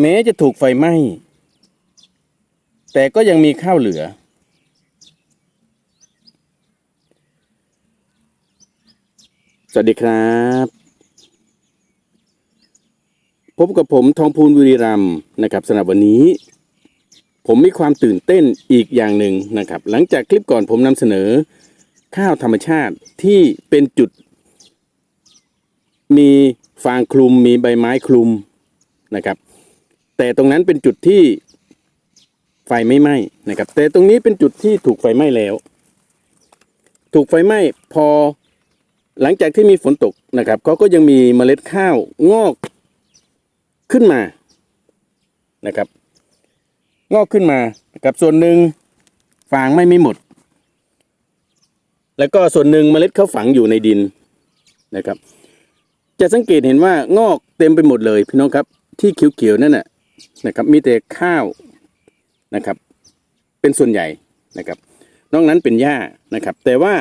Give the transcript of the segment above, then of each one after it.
แม้จะถูกไฟไหม้ แต่ก็ยังมีข้าวเหลือ สวัสดีครับ พบกับผมทองพูนบุรีรัมนะครับสำหรับวันนี้ ผมมีความตื่นเต้นอีกอย่างหนึ่งนะครับ หลังจากคลิปก่อนผมนำเสนอ ข้าวธรรมชาติที่เป็นจุด มีฟางคลุมมีใบไม้คลุมนะครับ แต่ตรงนั้นเป็นจุดที่ไฟไม่ไหม้นะครับ แต่ตรงนี้เป็นจุดที่ถูกไฟไหม้แล้ว ถูกไฟไหม้พอหลังจากที่มีฝนตกนะครับเขาก็ยังมีเมล็ดข้าวงอกขึ้นมานะครับ งอกขึ้นมานะครับส่วนหนึ่งฟางไม่ไม่หมด แล้วก็ส่วนหนึ่งเมล็ดเขาฝังอยู่ในดินนะครับ จะสังเกตเห็นว่างอกเต็มไปหมดเลยพี่น้องครับที่เขียวๆนั่นน่ะ นะครับมีแต่ข้าวนะครับ เป็นส่วนใหญ่นะครับ นอกนั้นเป็นหญ้านะครับ แต่ว่า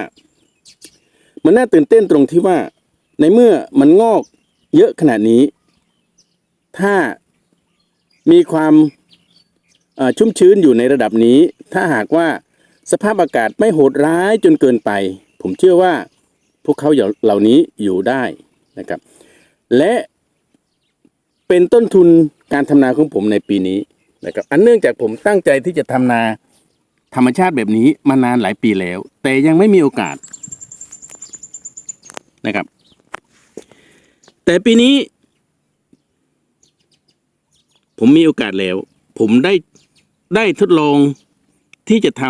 มันน่าตื่นเต้นตรงที่ว่าในเมื่อมันงอกเยอะขนาดนี้ ถ้ามีความชุ่มชื้นอยู่ในระดับนี้ ถ้าหากว่าสภาพอากาศไม่โหดร้ายจนเกินไป ผมเชื่อว่าพวกเขาเหล่านี้อยู่ได้นะครับ และ เป็นต้นทุนการทำนาของผมในปีนี้นะครับอันเนื่องจากผมตั้งใจที่จะทำนาธรรมชาติแบบนี้มานานหลายปีแล้ว แต่ยังไม่มีโอกาสนะครับ แต่ปีนี้ ผมมีโอกาสแล้ว ผมได้ได้ทดลองที่จะท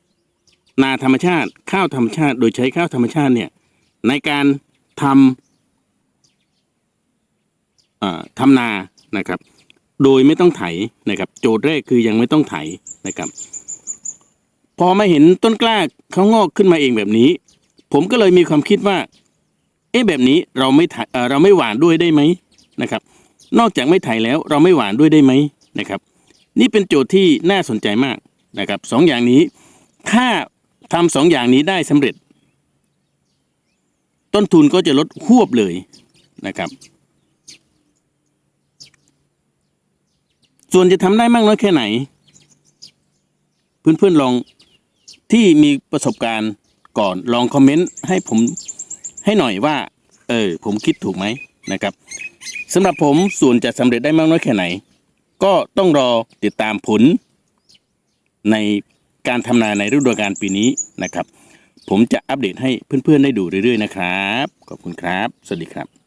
ำนาธรรมชาติ ข้าวธรรมชาติ โดยใช้ข้าวธรรมชาติเนี่ย ในการทำ ทำนานะครับ โดยไม่ต้องไถนะครับ โจทย์แรกคือยังไม่ต้องไถนะครับ พอมาเห็นต้นกล้าเขางอกขึ้นมาเองแบบนี้ ผมก็เลยมีความคิดว่า เอ๊ะแบบนี้เราไม่ไถเอ่อเราไม่หวานด้วยได้ไหมนะครับ นอกจากไม่ไถแล้วเราไม่หวานด้วยได้ไหมนะครับ นี่เป็นโจทย์ที่น่าสนใจมากนะครับสองอย่างนี้ถ้าทำสองอย่างนี้ได้สำเร็จ ต้นทุนก็จะลดหวบเลยนะครับ ส่วนจะทำได้มากน้อยแค่ไหน เพื่อนๆลองที่มีประสบการณ์ก่อนลองคอมเมนต์ให้ผมให้หน่อยว่า เออ ผมคิดถูกไหมนะครับสำหรับผมส่วนจะสำเร็จได้มากน้อยแค่ไหน ก็ต้องรอติดตามผล ในการทำนาในฤดูกาลปีนี้นะครับ ผมจะอัปเดตให้เพื่อนๆได้ดูเรื่อยๆนะครับ ขอบคุณครับ สวัสดีครับ